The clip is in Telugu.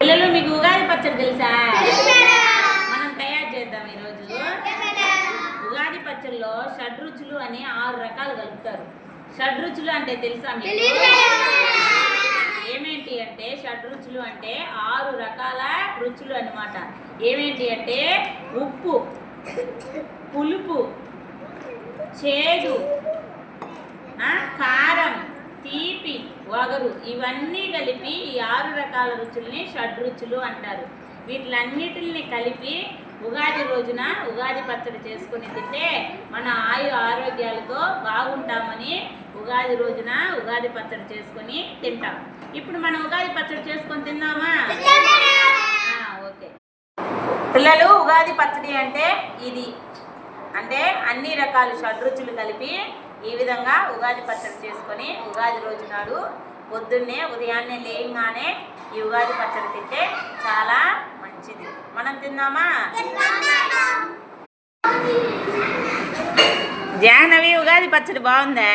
పిల్లలు మీకు ఉగాది పచ్చడి తెలుసా? మనం తయారు చేద్దాం ఈరోజు. ఉగాది పచ్చడిలో షడ్రుచులు అని ఆరు రకాలు కలుపుతారు. షడ్రుచులు అంటే తెలుసా మీకు? ఏమేంటి అంటే షడ్రుచులు అంటే ఆరు రకాల రుచులు అన్నమాట. ఏమేంటి అంటే ఉప్పు పులుపు చేదు వగరు. ఇవన్నీ కలిపి ఈ ఆరు రకాల రుచుల్ని షడ్రుచులు అంటారు. వీటిలన్నిటిని కలిపి ఉగాది రోజున ఉగాది పచ్చడి చేసుకుని తింటే మన ఆయు ఆరోగ్యాలతో బాగుంటామని ఉగాది రోజున ఉగాది పచ్చడి చేసుకొని తింటాం. ఇప్పుడు మనం ఉగాది పచ్చడి చేసుకొని తిందామా? ఓకే. పిల్లలు ఉగాది పచ్చడి అంటే ఇది. అంటే అన్ని రకాల షడ్రుచులు కలిపి ఈ విధంగా ఉగాది పచ్చడి చేసుకొని ఉగాది రోజు నాడు పొద్దున్నే ఉదయాన్నే లేయంగానే ఈ ఉగాది పచ్చడి తింటే చాలా మంచిది. మనం తిందామా జాహ్నవి ఉగాది పచ్చడి బాగుందా?